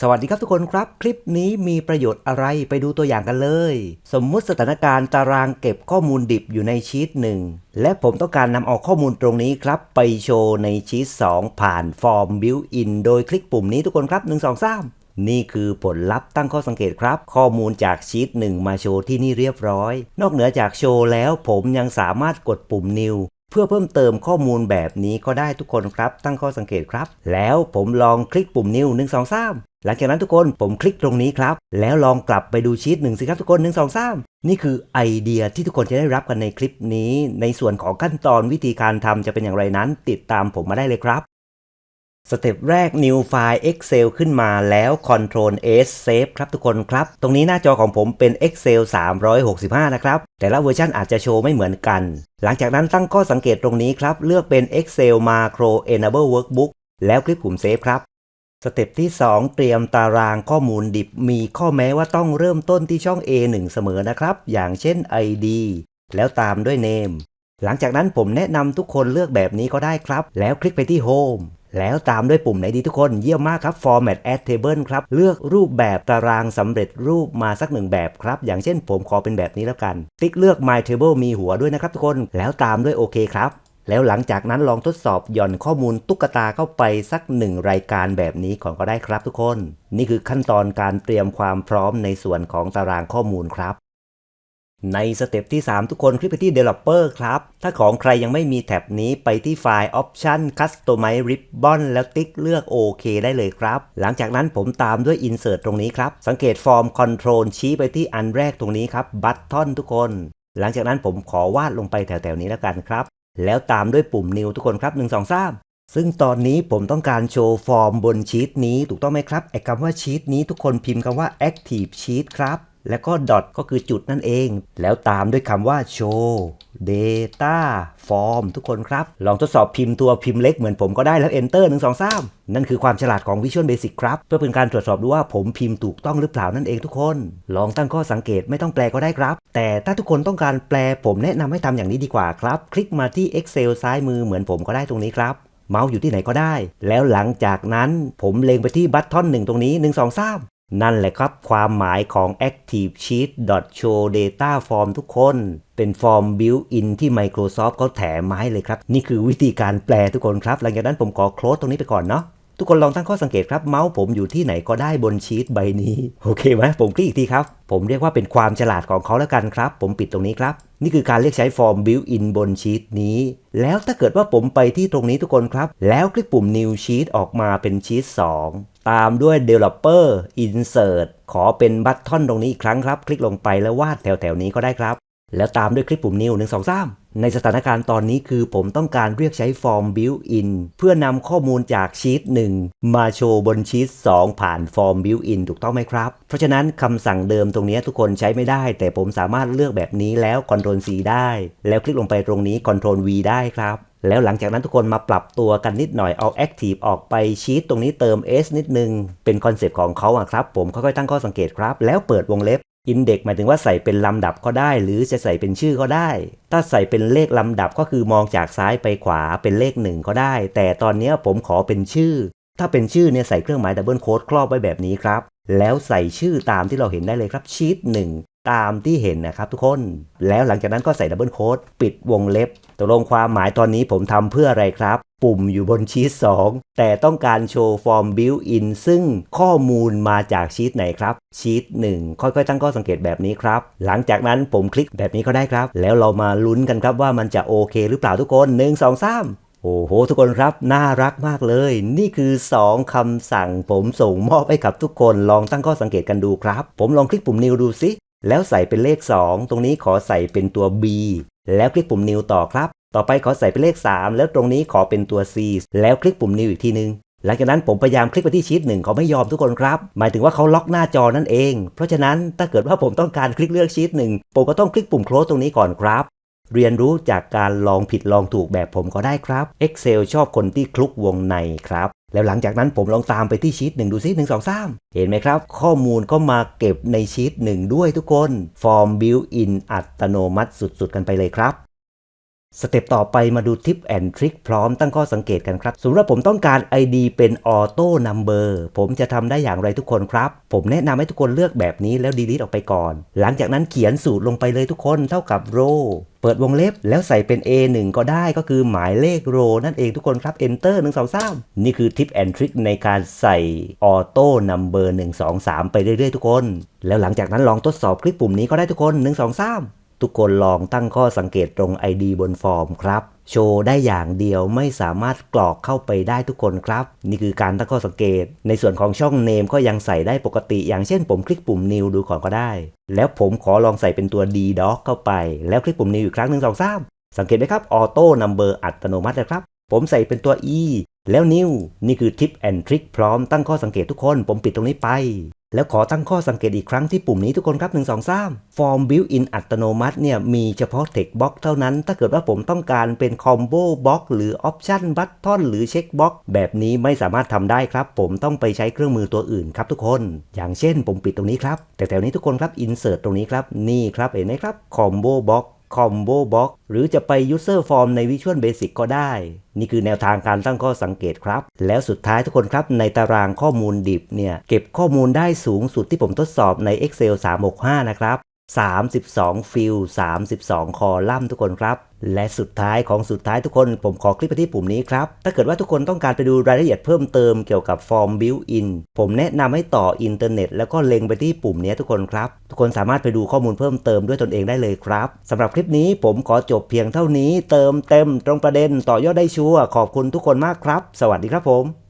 สวัสดีครับทุกคนครับ คลิปนี้มีประโยชน์อะไรไปดูตัวอย่างกันเลย สมมุติสถานการณ์ตารางเก็บข้อมูลดิบอยู่ในชีตหนึ่งและผมต้องการนำเอาข้อมูลตรงนี้ครับ ไปโชว์ในชีต2 ผ่านฟอร์ม Built-in โดยคลิกปุ่มนี้ทุกคนครับ 1 2 3นี่คือผลลัพธ์ตั้งข้อสังเกตครับ ข้อมูลจากชีต1 มาโชว์ที่นี่เรียบร้อย นอกเหนือจากโชว์แล้วผมยังสามารถกดปุ่ม New เพื่อเพิ่มเติมข้อมูลแบบนี้ก็ได้ทุกคนครับ ตั้งข้อสังเกตครับ แล้วผมลองคลิกปุ่ม New 1 2 3 หลังจากนั้นทุกคนผมคลิกตรงนี้ครับ แล้วลองกลับไปดูชีตหนึ่งสิครับทุกคน1 2 3 นี่คือไอเดียที่ทุกคนจะได้รับกันในคลิปนี้ ในส่วนของขั้นตอนวิธีการทำจะเป็นอย่างไรนั้น ติดตามผมมาได้เลยครับสเต็ปแรก New File Excel ขึ้นมาแล้ว Ctrl S Save ครับทุกคนครับ ตรงนี้หน้าจอของผมเป็น Excel 365 นะครับ แต่ละเวอร์ชันอาจจะโชว์ไม่เหมือนกัน หลังจากนั้นตั้งข้อสังเกตตรงนี้ครับ เลือกเป็น Excel Macro Enable Workbook แล้วคลิกปุ่ม Save ครับ สเต็ปที่ 2 เตรียมตารางข้อมูลดิบมีข้อแม้ว่าต้องเริ่มต้นที่ช่อง A1 เสมอนะครับ อย่างเช่น ID แล้วตามด้วย Name หลังจากนั้นผมแนะนำทุกคนเลือกแบบนี้ก็ได้ครับ แล้วคลิกไปที่ Home แล้วตามด้วยปุ่มไหนดีทุกคนเยี่ยมมากครับ Format Add Table ครับ เลือกรูปแบบตารางสำเร็จรูปมาสักหนึ่งแบบครับ อย่างเช่นผมขอเป็นแบบนี้แล้วกัน ติ๊กเลือก My Table มีหัวด้วยนะครับทุกคน แล้วตามด้วยโอเคครับ แล้วหลังจากนั้นลองทดสอบหย่อนข้อมูลตุ๊กตาเข้าไปสักหนึ่งรายการแบบนี้ก่อนก็ได้ครับทุกคน นี่คือขั้นตอนการเตรียมความพร้อมในส่วนของตารางข้อมูลครับในสเต็ปที่ 3 ทุกคนคลิกไปที่ Developer ครับ ถ้าของใครยังไม่มีแท็บนี้ไปที่ไฟล์ Option Customize Ribbon แล้วติ๊กเลือกโอเคได้เลยครับ หลังจากนั้นผมตามด้วย Insert ตรงนี้ครับ สังเกตฟอร์ม Control ชี้ไปที่อันแรกตรงนี้ครับ Button ทุกคน หลังจากนั้นผมขอวาดลงไปแถวๆนี้แล้วกันครับ แล้วตามด้วยปุ่ม New ทุกคนครับ 1 2 3 ซึ่งตอนนี้ผมต้องการโชว์ฟอร์มบนชีตนี้ถูกต้องไหมครับไอ้คำว่าชีตนี้ทุกคนพิมพ์คำว่า Active Sheet ครับ แล้วก็ดอทก็คือจุดนั่นเอง แล้วตามด้วยคำว่า show data form ทุกคนครับ ลองทดสอบพิมพ์ตัวพิมพ์เล็กเหมือนผมก็ได้แล้ว enter 1 2 3 นั่นคือความฉลาดของ Visual Basic ครับ เพื่อเป็นการตรวจสอบดูว่าผมพิมพ์ถูกต้องหรือเปล่านั่นเองทุกคน ลองตั้งข้อสังเกตไม่ต้องแปลก็ได้ครับ แต่ถ้าทุกคนต้องการแปลผมแนะนำให้ทำอย่างนี้ดีกว่าครับ คลิกมาที่ Excel ซ้ายมือเหมือนผมก็ได้ตรงนี้ครับเมาส์อยู่ที่ไหนก็ได้ แล้วหลังจากนั้นผมเล็งไปที่บัตทอนหนึ่งตรงนี้ 1 2 3 นั่นแหละครับความหมายของ Active Sheet Show Data Form ทุกคน เป็นฟอร์ม Built-in ที่ Microsoft เขาแถมมาให้เลยครับ นี่คือวิธีการแปลทุกคนครับ หลังจากนั้นผมขอโคลสตรงนี้ไปก่อนเนาะ ทุกคนลองตั้งข้อสังเกตครับ เมาส์ผมอยู่ที่ไหนก็ได้บนชีตใบนี้ โอเคไหมผมคลิกอีกทีครับ ผมเรียกว่าเป็นความฉลาดของเขาแล้วกันครับ ผมปิดตรงนี้ครับ นี่คือการเรียกใช้ฟอร์ม built-in บนชีตนี้ แล้วถ้าเกิดว่าผมไปที่ตรงนี้ทุกคนครับ แล้วคลิกปุ่ม new sheet ออกมาเป็นชีต2ตามด้วย developer insert ขอเป็นบัตทอนตรงนี้อีกครั้งครับ คลิกลงไปแล้ววาดแถวๆนี้ก็ได้ครับ แล้วตามด้วยคลิกปุ่ม new 1 2 3 ในสถานการณ์ตอนนี้คือผมต้องการเรียกใช้ฟอร์ม built-in เพื่อนำข้อมูลจากชีต1 มาโชว์บนชีต2 ผ่านฟอร์ม built-in ถูกต้องไหมครับ เพราะฉะนั้นคำสั่งเดิมตรงนี้ทุกคนใช้ไม่ได้ แต่ผมสามารถเลือกแบบนี้แล้ว Ctrl C ได้ แล้วคลิกลงไปตรงนี้ Ctrl V ได้ครับแล้วหลังจากนั้นทุกคนมาปรับตัวกันนิดหน่อยเอา Active ออกไปชีตตรงนี้เติม S นิดนึง เป็นคอนเซปต์ของเขาอะครับ ผมค่อยๆตั้งข้อสังเกตครับ แล้วเปิดวงเล็บ อินเด็กหมายถึงว่าใส่เป็นลำดับก็ได้ หรือจะใส่เป็นชื่อก็ได้ ถ้าใส่เป็นเลขลำดับก็คือมองจากซ้ายไปขวาเป็นเลขหนึ่งก็ได้ แต่ตอนนี้ผมขอเป็นชื่อ ถ้าเป็นชื่อเนี่ยใส่เครื่องหมายดับเบิลโค้ดครอบไว้แบบนี้ครับ แล้วใส่ชื่อตามที่เราเห็นได้เลยครับชีตหนึ่ง ตามที่เห็นนะครับทุกคน แล้วหลังจากนั้นก็ใส่ดับเบิลโค้ดปิดวงเล็บตกลงความหมายตอนนี้ผมทำเพื่ออะไรครับ ปุ่มอยู่บนชีต2 แต่ต้องการโชว์ฟอร์ม built-in ซึ่งข้อมูลมาจากชีตไหนครับ ชีต1 ค่อยๆ ตั้งข้อสังเกตแบบนี้ครับ หลังจากนั้นผมคลิกแบบนี้ก็ได้ครับ แล้วเรามาลุ้นกันครับว่ามันจะโอเคหรือเปล่าทุกคน 1 2 3โอ้โห ทุกคนครับ น่ารักมากเลย นี่คือ 2คำสั่งผมส่งมอบให้กับทุกคนลองตั้งข้อสังเกตกันดูครับ ผมลองคลิกปุ่ม new ดูสิ แล้วใส่เป็นเลข 2 ตรงนี้ขอใส่เป็นตัว b แล้วคลิกปุ่ม new ต่อครับ ต่อไปขอใส่เป็นเลข 3 แล้วตรงนี้ขอเป็นตัว c แล้วคลิกปุ่ม new อีกทีนึง หลังจากนั้นผมพยายามคลิกไปที่ชีตหนึ่งเขาไม่ยอมทุกคนครับ หมายถึงว่าเขาล็อกหน้าจอนั่นเอง เพราะฉะนั้นถ้าเกิดว่าผมต้องการคลิกเลือกชีตหนึ่งผมก็ต้องคลิกปุ่ม close ตรงนี้ก่อนครับ เรียนรู้จากการลองผิดลองถูกแบบผมก็ได้ครับ Excel ชอบคนที่คลุกวงในครับ แล้วหลังจากนั้นผมลองตามไปที่ชีตหนึ่งดูซิหนึ่งสองสามเห็นไหมครับ ข้อมูลก็มาเก็บในชีตหนึ่งด้วยทุกคน ฟอร์มบิวอินอัตโนมัติสุดๆ กันไปเลยครับ สเต็ปต่อไปมาดูทิปแอนทริคพร้อมตั้งข้อสังเกตกันครับสมมติว่าผมต้องการ ID เป็นออโต้นัมเบอร์ผมจะทำได้อย่างไรทุกคนครับ ผมแนะนำให้ทุกคนเลือกแบบนี้แล้วดีลิทออกไปก่อน หลังจากนั้นเขียนสูตรลงไปเลยทุกคนเท่ากับ row เปิดวงเล็บแล้วใส่เป็น A1 ก็ได้ก็คือหมายเลขโรนั่นเองทุกคนครับ Enter 1 2 3 นี่คือทิปแอนทริคในการใส่ออโต้นัมเบอร์1 2 3 ไปเรื่อยๆทุกคน แล้วหลังจากนั้นลองทดสอบคลิกปุ่มนี้ก็ได้ทุกคน 1 2 3 ทุกคนลองตั้งข้อสังเกตตรง ID บนฟอร์มครับ โชว์ได้อย่างเดียวไม่สามารถกรอกเข้าไปได้ทุกคนครับ นี่คือการตั้งข้อสังเกต ในส่วนของช่องเนมก็ยังใส่ได้ปกติ อย่างเช่นผมคลิกปุ่ม new ดูก่อนก็ได้ แล้วผมขอลองใส่เป็นตัว d doc เข้าไป แล้วคลิกปุ่ม new อีกครั้งหนึ่งสองสามสังเกตไหมครับออโต้นัมเบอร์อัตโนมัตินะครับ ผมใส่เป็นตัว e แล้ว new นี่คือทิปแอนทริคพร้อมตั้งข้อสังเกตทุกคน ผมปิดตรงนี้ไป แล้วขอตั้งข้อสังเกตอีกครั้งที่ปุ่มนี้ทุกคนครับ 1 2 3 Form Built-in อัตโนมัติเนี่ยมีเฉพาะ Text Box เท่านั้น ถ้าเกิดว่าผมต้องการเป็น Combo Box หรือ Option Button หรือ Check Box แบบนี้ไม่สามารถทำได้ครับ ผมต้องไปใช้เครื่องมือตัวอื่นครับทุกคน อย่างเช่นผมปิดตรงนี้ครับ แต่แถวนี้ทุกคนครับ Insert ตรงนี้ครับ นี่ครับเห็นไหมครับ Combo Box Combo Box หรือจะไป User Form ใน Visual Basic ก็ได้ นี่คือแนวทางการตั้งข้อสังเกตครับ แล้วสุดท้ายทุกคนครับในตารางข้อมูลดิบเนี่ยเก็บข้อมูลได้สูงสุดที่ผมทดสอบใน Excel 365 นะครับ 32 ฟิล 32 คอลัมน์ทุกคนครับ และสุดท้ายของสุดท้ายทุกคนผมขอคลิปไปที่ปุ่มนี้ครับ ถ้าเกิดว่าทุกคนต้องการไปดูรายละเอียดเพิ่มเติมเกี่ยวกับฟอร์ม Built-in ผมแนะนำให้ต่ออินเทอร์เน็ตแล้วก็เล็งไปที่ปุ่มนี้ทุกคนครับ ทุกคนสามารถไปดูข้อมูลเพิ่มเติมด้วยตนเองได้เลยครับสำหรับคลิปนี้ผมขอจบเพียงเท่านี้ เติมเต็มตรงประเด็นต่อยอดได้ชัวร์ขอบคุณทุกคนมากครับ สวัสดีครับผม